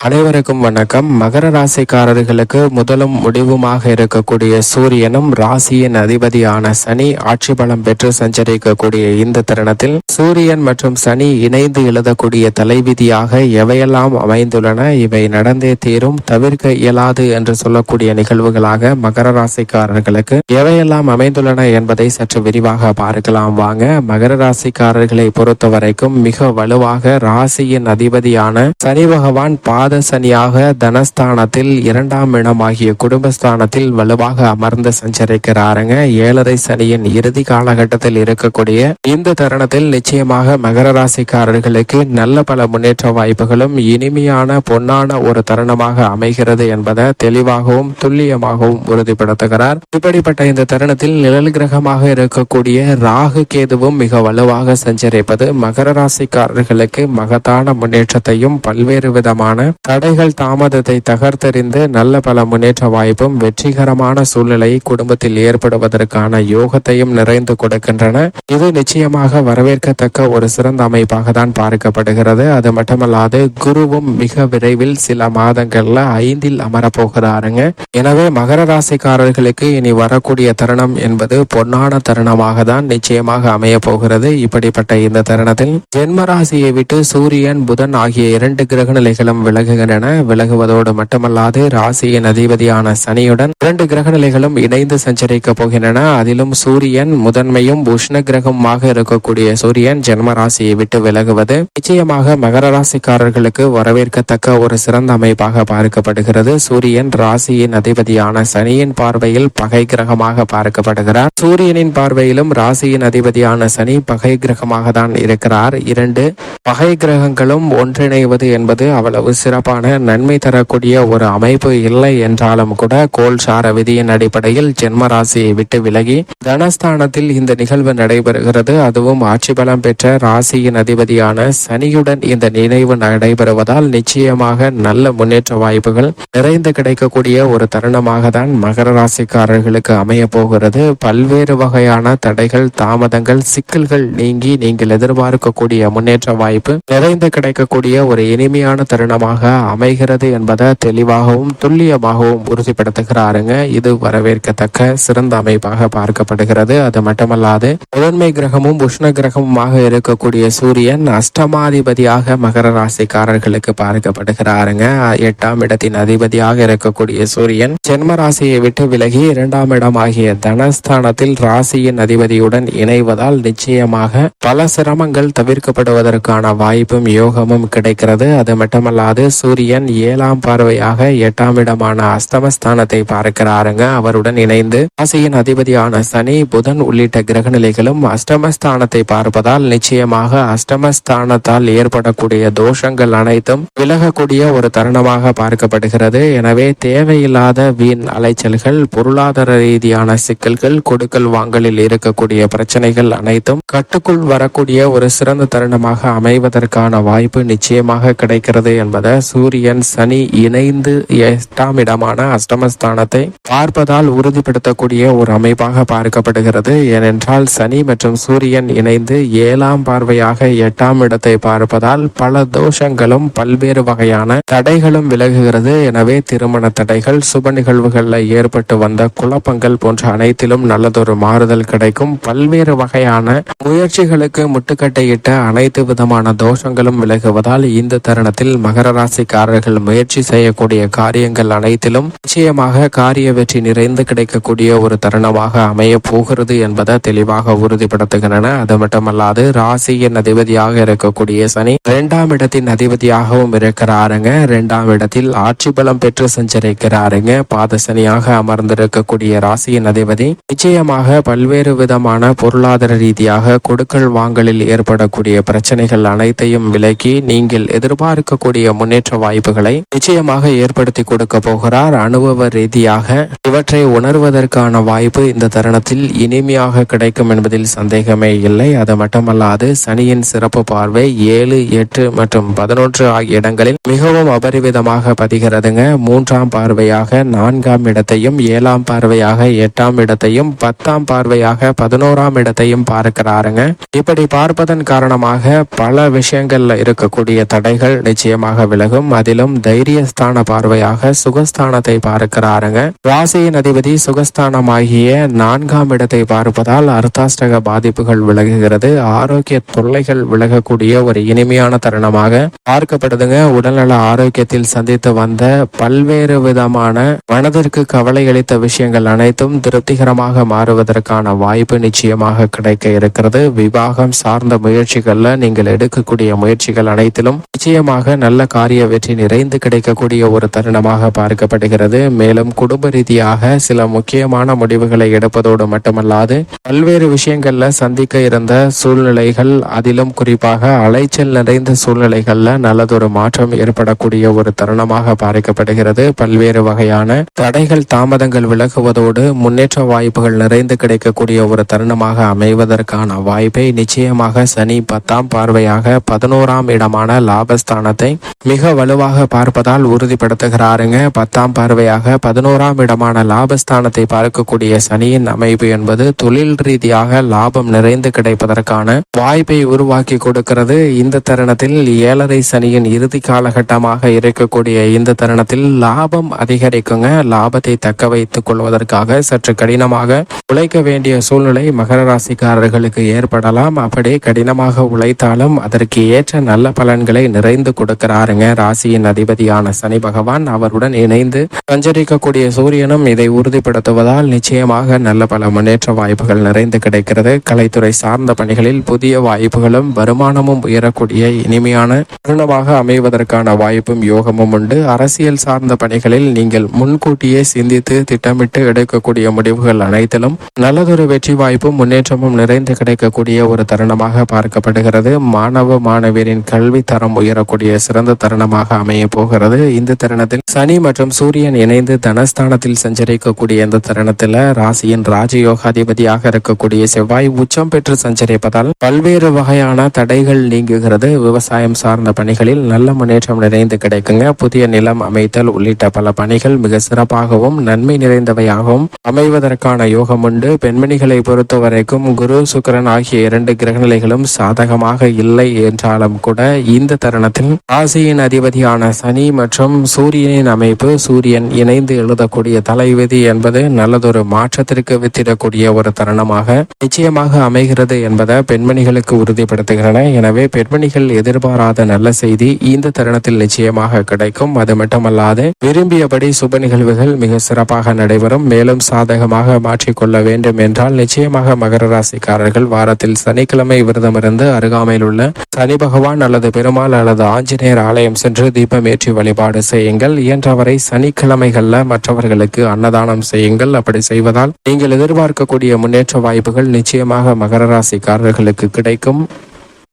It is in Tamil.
அனைவருக்கும் வணக்கம். மகர ராசிக்காரர்களுக்கு முதலும் முடிவுமாக இருக்கக்கூடிய சூரியனும் ராசியின் அதிபதியான சனி ஆட்சி பலம் பெற்று சஞ்சரிக்கக்கூடிய இந்த தருணத்தில் சூரியன் மற்றும் சனி இணைந்து எழுதக்கூடிய தலைவிதியாக எவையெல்லாம் அமைந்துள்ளன இவை நடந்தே தீரும் தவிர்க்க இயலாது என்று சொல்லக்கூடிய நிகழ்வுகளாக மகர ராசிக்காரர்களுக்கு எவையெல்லாம் அமைந்துள்ளன என்பதை சற்று விரிவாக பார்க்கலாம். வாங்க மகர ராசிக்காரர்களை பொறுத்த வரைக்கும் மிக வலுவாக ராசியின் அதிபதியான சனி பகவான் பாத சனியாக தனஸ்தானத்தில் இரண்டாம் இடமாகிய குடும்பஸ்தானத்தில் வலுவாக அமர்ந்து சஞ்சரிக்கிறாருங்க. ஏழரை சனியின் இறுதி காலகட்டத்தில் இருக்கக்கூடிய இந்த தருணத்தில் நிச்சயமாக மகர ராசிக்காரர்களுக்கு நல்ல பல முன்னேற்ற வாய்ப்புகளும் இனிமையான பொன்னான ஒரு தருணமாக அமைகிறது என்பதை தெளிவாகவும் துல்லியமாகவும் உறுதிப்படுத்துகிறார். இப்படிப்பட்ட இந்த தருணத்தில் நிழல் கிரகமாக இருக்கக்கூடிய ராகு கேதுவும் மிக வலுவாக சஞ்சரிப்பது மகர ராசிக்காரர்களுக்கு மகத்தான முன்னேற்றத்தையும் பல்வேறு விதமான தடைகள் தாமதத்தை தகர்த்தெறிந்து நல்ல பல முன்னேற்ற வாய்ப்பும் வெற்றிகரமான சூழ்நிலை குடும்பத்தில் ஏற்படுவதற்கான யோகத்தையும் நிறைந்து கொடுக்கின்றன. இது நிச்சயமாக வரவேற்கத்தக்க ஒரு சிறந்த அமைப்பாக தான் பார்க்கப்படுகிறது. அது மட்டுமல்லாது குருவும் மிக விரைவில் சில மாதங்கள்ல ஐந்தில் அமரப்போகிறாருங்க. எனவே மகர ராசிக்காரர்களுக்கு இனி வரக்கூடிய தருணம் என்பது பொன்னான தருணமாக தான் நிச்சயமாக அமைய போகிறது இப்படிப்பட்ட இந்த தருணத்தில் ஜென்ம ராசியை விட்டு சூரியன் புதன் ஆகிய இரண்டு கிரக நிலைகளும் விலகுகின்றன விலகுவதோடு மட்டுமல்லாது ராசியின் அதிபதியான சனியுடன் இரண்டு கிரக நிலைகளும் இணைந்து சஞ்சரிக்க போகின்றன. அதிலும் சூரியன் முதன்மையும் உஷ்ண கிரகமாக இருக்கக்கூடிய சூரியன் ஜென்ம ராசியை விட்டு விலகுவது நிச்சயமாக மகர ராசிக்காரர்களுக்கு வரவேற்கத்தக்க ஒரு சிறந்த அமைப்பாக பார்க்கப்படுகிறது. சூரியன் ராசியின் அதிபதியான சனியின் பார்வையில் பகை கிரகமாக பார்க்கப்படுகிறார். சூரியனின் பார்வையிலும் ராசியின் அதிபதியான சனி பகை கிரகமாக தான் இருக்கிறார். இரண்டு பகை கிரகங்களும் ஒன்றிணைவது என்பது அவ்வளவு சிறப்பான நன்மை தரக்கூடிய ஒரு அமைப்பு இல்லை என்றாலும் கூட கோல்சார விதியின் அடிப்படையில் ஜென்ம ராசியை விட்டு விலகி தனஸ்தானத்தில் இந்த நிகழ்வு நடைபெறுகிறது. அதுவும் ஆட்சி பலம் பெற்ற ராசியின் அதிபதியான சனியுடன் இந்த நினைவு நடைபெறுவதால் நிச்சயமாக நல்ல முன்னேற்ற வாய்ப்புகள் நிறைந்து கிடைக்கக்கூடிய ஒரு தருணமாக தான் மகர ராசிக்காரர்களுக்கு அமைய போகிறது. பல்வேறு வகையான தடைகள் தாமதங்கள் சிக்கல்கள் நீங்கி நீங்கள் எதிர்பார்க்கக்கூடிய முன்னேற்ற வாய்ப்பு நிறைந்து கிடைக்கக்கூடிய ஒரு இனிமையான தருணமாக அமைகிறது என்பதை தெளிவாகவும் துல்லியமாகவும் உறுதிப்படுத்துகிறாருங்க. இது வரவேற்கத்தக்க சிறந்த அமைப்பாக பார்க்கப்படுகிறது. அது மட்டுமல்லாது முதன்மை கிரகமும் உஷ்ண கிரகமுமாக இருக்கக்கூடிய சூரியன் அஷ்டமாதிபதியாக மகர ராசிக்காரர்களுக்கு பார்க்கப்படுகிறாருங்க. எட்டாம் இடத்தின் அதிபதியாக இருக்கக்கூடிய சூரியன் ஜென்ம ராசியை விட்டு விலகி இரண்டாம் இடமாகிய தனஸ்தானத்தில் ராசியின் அதிபதியுடன் இணைவதால் நிச்சயமாக பல சிரமங்கள் தவிர்க்கப்படுவதற்கான வாய்ப்பும் யோகமும் கிடைக்கிறது. அது மட்டுமல்லாது சூரியன் ஏழாம் பார்வையாக எட்டாம் இடமான அஸ்தமஸ்தானத்தை பார்க்கிறாருங்க. அவருடன் இணைந்து ராசியின் அதிபதியான சனி புதன் உள்ளிட்ட கிரக நிலைகளும் அஷ்டமஸ்தானத்தை பார்ப்பதால் நிச்சயமாக அஷ்டமஸ்தானத்தால் ஏற்படக்கூடிய தோஷங்கள் அனைத்தும் விலகக்கூடிய ஒரு தருணமாக பார்க்கப்படுகிறது. எனவே தேவையில்லாத வீண் அலைச்சல்கள் பொருளாதார ரீதியான சிக்கல்கள் கொடுக்கல் வாங்கலில் இருக்கக்கூடிய பிரச்சனைகள் அனைத்தும் கட்டுக்குள் வரக்கூடிய ஒரு சிறந்த தருணமாக அமைவதற்கான வாய்ப்பு நிச்சயமாக கிடைக்கிறது என்பதை சூரியன் சனி இணைந்து எட்டாம் இடமான அஷ்டமஸ்தானத்தை பார்ப்பதால் உறுதிப்படுத்தக்கூடிய ஒரு அமைப்பாக பார்க்கப்படுகிறது. ஏனென்றால் சனி மற்றும் சூரியன் இணைந்து ஏழாம் பார்வையாக எட்டாம் இடத்தை பார்ப்பதால் பல தோஷங்களும் பல்வேறு வகையான தடைகளும் விலகுகிறது. எனவே திருமண தடைகள் சுப நிகழ்வுகளில் ஏற்பட்டு வந்த குழப்பங்கள் போன்ற அனைத்திலும் நல்லதொரு மாறுதல் கிடைக்கும். பல்வேறு வகையான முயற்சிகளுக்கு முட்டுக்கட்டையிட்ட அனைத்து விதமான தோஷங்களும் விலகுவதால் இந்த தருணத்தில் மகர ராசிக்காரர்கள் முயற்சி செய்யக்கூடிய காரியங்கள் அனைத்திலும் நிச்சயமாக காரிய வெற்றி நிறைந்து கிடைக்கக்கூடிய ஒரு தருணமாக அமைய போகிறது என்பதை தெளிவாக உறுதிப்படுத்துகின்றன. அது மட்டுமல்லாது ராசியின் அதிபதியாக இருக்கக்கூடிய சனி இரண்டாம் இடத்தின் அதிபதியாகவும் இருக்கிறாருங்க. இரண்டாம் இடத்தில் ஆட்சி பலம் பெற்று சஞ்சரிக்கிறாருங்க. பாத சனியாக அமர்ந்திருக்கக்கூடிய ராசியின் அதிபதி நிச்சயமாக பல்வேறு விதமான பொருளாதார ரீதியாக கொடுக்கல் வாங்கலில் ஏற்படக்கூடிய பிரச்சனைகள் அனைத்தையும் விலக்கி நீங்கள் எதிர்பார்க்கக்கூடிய முன்னேற்ற வாய்ப்புகளை நிச்சயமாக ஏற்படுத்தி கொடுக்க போகிறார். அனுபவ ரீதியாக இவற்றை உணர்வதற்கான வாய்ப்பு இந்த தருணத்தில் இனிமையாக கிடைக்கும் என்பதில் சந்தேகமே இல்லை. அது மட்டுமல்லாது சனியின் சிறப்பு பார்வை ஏழு எட்டு மற்றும் பதினொன்று ஆகிய இடங்களில் மிகவும் அபரிவிதமாக பதிகிறதுங்க. மூன்றாம் பார்வையாக நான்காம் இடத்தையும் ஏழாம் பார்வையாக எட்டாம் இடத்தையும் பத்தாம் பார்வையாக பதினோராம் இடத்தையும் பார்க்கிறாருங்க. இப்படி பார்ப்பதன் காரணமாக பல விஷயங்கள்ல இருக்கக்கூடிய தடைகள் நிச்சயமாக விலக விலகும் அதிலும் தைரியஸ்தான பார்வையாக சுகஸ்தானத்தை பார்க்கிறாருங்க. ராசியின் அதிபதி சுகஸ்தானமாகிய நான்காம் இடத்தை பார்ப்பதால் அர்த்தாஷ்டக பாதிப்புகள் விலகுகிறது. ஆரோக்கிய தொல்லைகள் விலகக்கூடிய ஒரு இனிமையான தருணமாக பார்க்கப்படுதுங்க. உடல்நல ஆரோக்கியத்தில் சந்தித்து வந்த பல்வேறு விதமான மனதிற்கு கவலை அளித்த விஷயங்கள் அனைத்தும் திருப்திகரமாக மாறுவதற்கான வாய்ப்பு நிச்சயமாக கிடைக்க இருக்கிறது. விவாகம் சார்ந்த முயற்சிகள்ல நீங்கள் எடுக்கக்கூடிய முயற்சிகள் அனைத்திலும் நிச்சயமாக நல்ல காரியம் காரிய வெற்றி நிறைந்து கிடைக்கக்கூடிய ஒரு தருணமாக பார்க்கப்படுகிறது. மேலும் குடும்ப ரீதியாக சில முக்கியமான முடிவுகளை எடுப்பதோடு மட்டுமல்லாது பல்வேறு விஷயங்கள்ல சந்திக்க இருந்த சூழ்நிலைகள் அதிலும் குறிப்பாக அலைச்சல் நிறைந்த சூழ்நிலைகள்ல நல்லதொரு மாற்றம் ஏற்படக்கூடிய ஒரு தருணமாக பார்க்கப்படுகிறது. பல்வேறு வகையான தடைகள் தாமதங்கள் விலகுவதோடு முன்னேற்ற வாய்ப்புகள் நிறைந்து கிடைக்கக்கூடிய ஒரு தருணமாக அமைவதற்கான வாய்ப்பை நிச்சயமாக சனி பத்தாம் பார்வையாக பதினோராம் இடமான லாபஸ்தானத்தை மிக வலுவாக பார்ப்பதால் உறுதிப்படுத்துகிறாருங்க. பத்தாம் பார்வையாக பதினோராம் இடமான லாபஸ்தானத்தை பார்க்கக்கூடிய சனியின் அமைப்பு என்பது தொழில் ரீதியாக லாபம் நிறைந்து கிடைப்பதற்கான வாய்ப்பை உருவாக்கி கொடுக்கிறது. இந்த தருணத்தில் ஏழரை சனியின் இறுதி காலகட்டமாக இருக்கக்கூடிய இந்த தருணத்தில் லாபம் அதிகரிக்குங்க. லாபத்தை தக்க வைத்துக் கொள்வதற்காக சற்று கடினமாக உழைக்க வேண்டிய சூழ்நிலை மகர ராசிக்காரர்களுக்கு ஏற்படலாம். அப்படியே கடினமாக உழைத்தாலும் அதற்கு ஏற்ற நல்ல பலன்களை நிறைந்து கொடுக்கிறாருங்க. ராசியின் அதிபதியான சனி பகவான் அவருடன் இணைந்து சஞ்சரிக்கக்கூடிய சூரியனும் இதை உறுதிப்படுத்துவதால் நிச்சயமாக நல்ல பல முன்னேற்ற வாய்ப்புகள் நிறைந்து கிடைக்கிறது. கலைத்துறை சார்ந்த பணிகளில் புதிய வாய்ப்புகளும் வருமானமும் உயரக்கூடிய இனிமையான தருணமாக அமைவதற்கான வாய்ப்பும் யோகமும் உண்டு. அரசியல் சார்ந்த பணிகளில் நீங்கள் முன்கூட்டியே சிந்தித்து திட்டமிட்டு எடுக்கக்கூடிய முடிவுகள் அனைத்திலும் நல்லதொரு வெற்றி வாய்ப்பும் முன்னேற்றமும் நிறைந்து கிடைக்கக்கூடிய ஒரு தருணமாக பார்க்கப்படுகிறது. மாணவ மாணவியரின் கல்வி தரம் உயரக்கூடிய சிறந்த தருணம் தருணமாக அமைய போகிறது. இந்த தருணத்தில் சனி மற்றும் சூரியன் இணைந்து தனஸ்தானத்தில் சஞ்சரிக்கக்கூடிய இந்த தருணத்தில் ராசியின் ராஜயோகாதிபதியாக இருக்கக்கூடிய செவ்வாய் உச்சம் பெற்று சஞ்சரிப்பதால் பல்வேறு வகையான தடைகள் நீங்குகிறது. விவசாயம் சார்ந்த பணிகளில் நல்ல முன்னேற்றம் நிறைந்து கிடைக்குங்க. புதிய நிலம் அமைத்தல் உள்ளிட்ட பல பணிகள் மிக சிறப்பாகவும் நன்மை நிறைந்தவையாகவும் அமைவதற்கான யோகம் உண்டு. பெண்மணிகளை பொறுத்த வரைக்கும் குரு சுக்கரன் ஆகிய இரண்டு கிரகநிலைகளும் சாதகமாக இல்லை என்றாலும் கூட இந்த தருணத்தில் ராசியின் அதிபதியான சனி மற்றும் சூரியனின் அமைப்பு சூரியன் இணைந்து எழுதக்கூடிய தலைவிதி என்பது நல்லதொரு மாற்றத்திற்கு வித்திடக்கூடிய ஒரு தருணமாக நிச்சயமாக அமைகிறது என்பதை பெண்மணிகளுக்கு உறுதிப்படுத்துகின்றன எனவே பெண்மணிகள் எதிர்பாராத நல்ல செய்தி இந்த தருணத்தில் நிச்சயமாக கிடைக்கும். அது மட்டுமல்லாது விரும்பியபடி சுப நிகழ்வுகள் மிக சிறப்பாக நடைபெறும். மேலும் சாதகமாக மாற்றிக்கொள்ள வேண்டும் என்றால் நிச்சயமாக மகர ராசிக்காரர்கள் வாரத்தில் சனிக்கிழமை விரதமிருந்து அருகாமையில் உள்ள சனி பகவான் அல்லது பெருமாள் அல்லது ஆஞ்சநேயர் ஆலயம் சென்று தீபம் ஏற்றி வழிபாடு செய்யுங்கள். இயன்றவரை சனிக்கிழமைகள்ல மற்றவர்களுக்கு அன்னதானம் செய்யுங்கள். அப்படி செய்வதால் நீங்கள் எதிர்பார்க்கக்கூடிய முன்னேற்ற வாய்ப்புகள் நிச்சயமாக மகர ராசிக்காரர்களுக்கு கிடைக்கும்.